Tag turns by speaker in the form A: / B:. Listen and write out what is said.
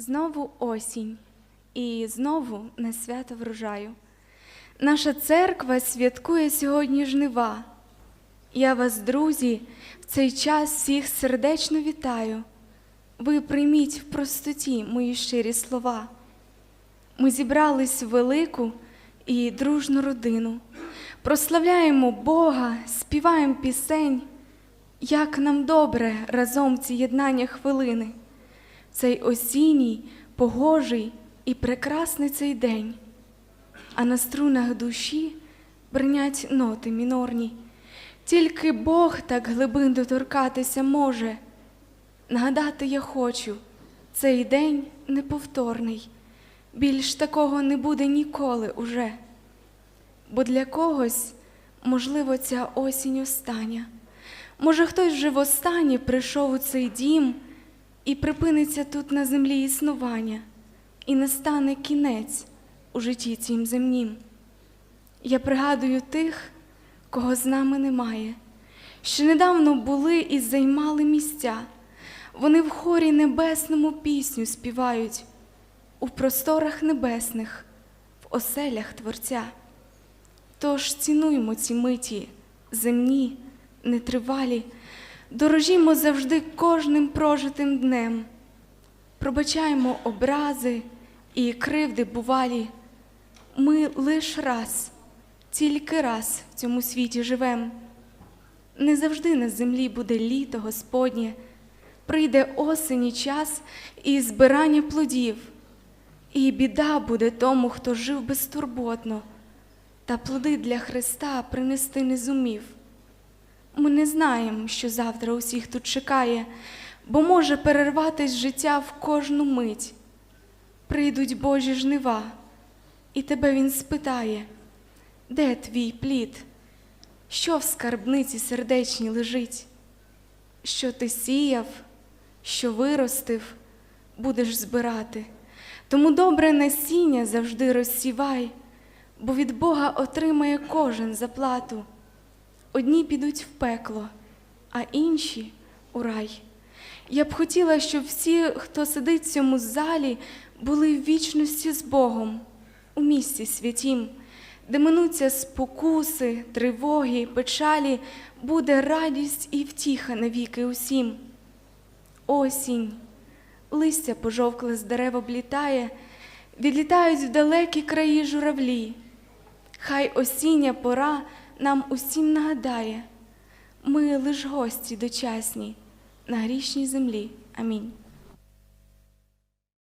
A: Знову осінь, і знову на свято врожаю. Наша церква святкує сьогодні жнива. Я вас, друзі, в цей час всіх сердечно вітаю. Ви прийміть в простоті мої щирі слова. Ми зібрались в велику і дружну родину, прославляємо Бога, співаємо пісень, як нам добре разом ці єднання хвилини, цей осінній, погожий і прекрасний цей день, а на струнах душі бринять ноти мінорні. Тільки Бог так глибин доторкатися може. Нагадати я хочу, цей день неповторний, більш такого не буде ніколи уже. Бо для когось, можливо, ця осінь остання. Може, хтось вже востаннє прийшов у цей дім і припиниться тут на землі існування, і настане кінець у житті цім земнім. Я пригадую тих, кого з нами немає, що недавно були і займали місця. Вони в хорі небесному пісню співають у просторах небесних, в оселях Творця. Тож цінуймо ці миті, земні, нетривалі, дорожімо завжди кожним прожитим днем, пробачаємо образи і кривди бувалі. Ми лиш раз, тільки раз в цьому світі живем. Не завжди на землі буде літо Господнє, прийде осені час і збирання плодів, і біда буде тому, хто жив безтурботно, та плоди для Христа принести не зумів. Ми не знаємо, що завтра усіх тут чекає, бо може перерватись життя в кожну мить. Прийдуть Божі жнива, і тебе Він спитає, де твій плід? Що в скарбниці сердечній лежить? Що ти сіяв, що виростив, будеш збирати. Тому добре насіння завжди розсівай, бо від Бога отримає кожен заплату. Одні підуть в пекло, а інші у рай. Я б хотіла, щоб всі, хто сидить в цьому залі, були в вічності з Богом, у місці святім, де минуться спокуси, тривоги, печалі, буде радість і втіха навіки усім. Осінь, листя пожовкле з дерев облітає, відлітають в далекі краї журавлі. Хай осіння пора нам усім нагадає, ми лиш гості дочасні на грішній землі. Амінь.